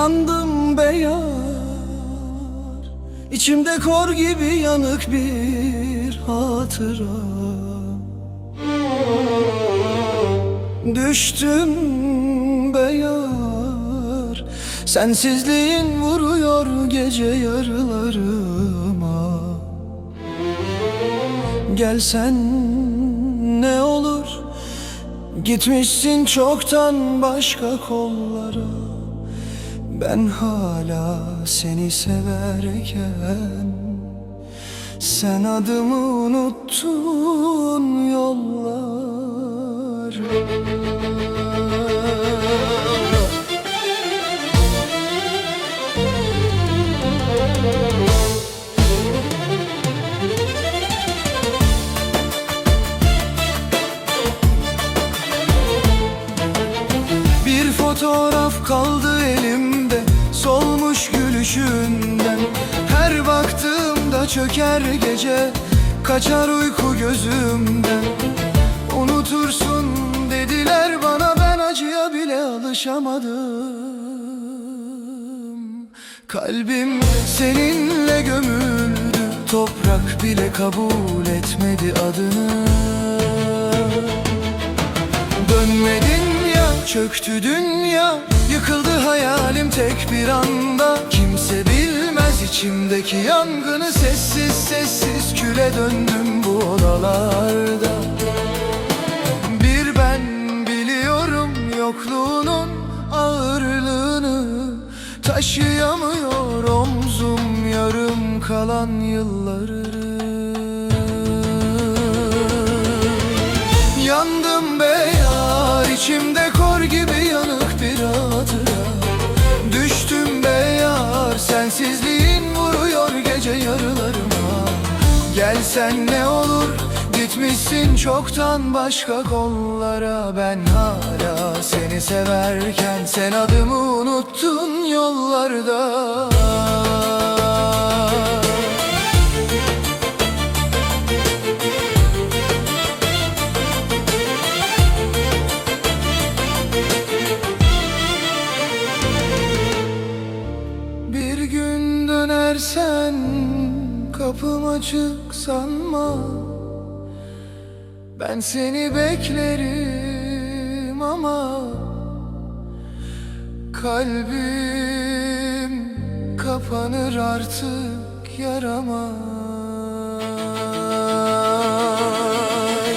Yandım be yar İçimde kor gibi yanık bir hatıra. Düştüm be yar Sensizliğin vuruyor gece yarılarıma. Gelsen ne olur Gitmişsin çoktan başka kollara Ben hala seni severken Sen adımı unuttun yollar. Bir fotoğraf kaldı elimde gülüşünden Her baktığımda çöker gece Kaçar uyku gözümden Unutursun dediler bana Ben acıya bile alışamadım. Kalbim seninle gömüldü Toprak bile kabul etmedi adını çöktü dünya Yıkıldı hayalim tek bir anda. Kimse bilmez içimdeki yangını Sessiz sessiz küle döndüm bu odalarda. Bir ben biliyorum yokluğunun ağırlığını Taşıyamıyor omzum yarım kalan yılları Gelsen ne olur gitmişsin çoktan başka kollara. Ben hala seni severken sen adımı unuttun yollarda. Bir gün dönersen kapım açık sanma. Ben seni beklerim ama Kalbim kapanır artık yarama.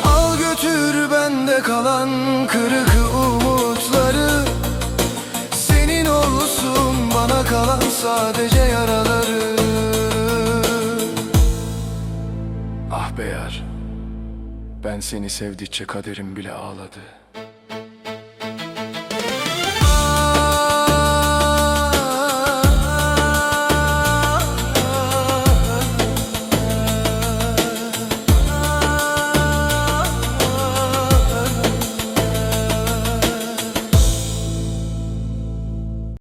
Al götür bende kalan kırık umutları. Senin olsun bana kalan sadece yaraları Ah be yar. Ben seni sevdikçe kaderim bile ağladı